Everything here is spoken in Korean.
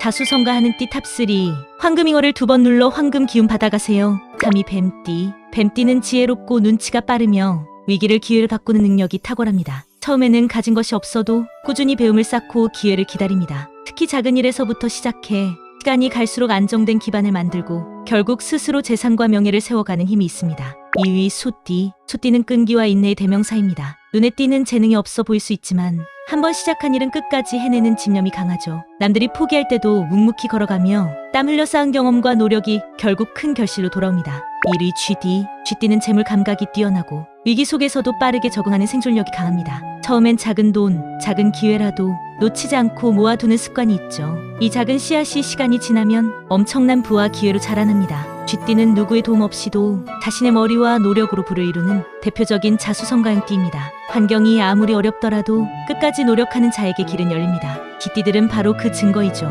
자수성가하는 띠 탑3 황금잉어를 두 번 눌러 황금 기운 받아가세요. 3위 뱀띠 뱀띠는 지혜롭고 눈치가 빠르며 위기를 기회를 바꾸는 능력이 탁월합니다. 처음에는 가진 것이 없어도 꾸준히 배움을 쌓고 기회를 기다립니다. 특히 작은 일에서부터 시작해 시간이 갈수록 안정된 기반을 만들고 결국 스스로 재산과 명예를 세워가는 힘이 있습니다. 2위 소띠 소띠는 끈기와 인내의 대명사입니다. 눈에 띄는 재능이 없어 보일 수 있지만 한번 시작한 일은 끝까지 해내는 집념이 강하죠. 남들이 포기할 때도 묵묵히 걸어가며 땀 흘려 쌓은 경험과 노력이 결국 큰 결실로 돌아옵니다. 1위 쥐띠 쥐띠는 재물 감각이 뛰어나고 위기 속에서도 빠르게 적응하는 생존력이 강합니다. 처음엔 작은 돈, 작은 기회라도 놓치지 않고 모아두는 습관이 있죠. 이 작은 씨앗이 시간이 지나면 엄청난 부와 기회로 자라납니다. 쥐띠는 누구의 도움 없이도 자신의 머리와 노력으로 부를 이루는 대표적인 자수성가형 띠입니다. 환경이 아무리 어렵더라도 끝까지 노력하는 자에게 길은 열립니다. 쥐띠들은 바로 그 증거이죠.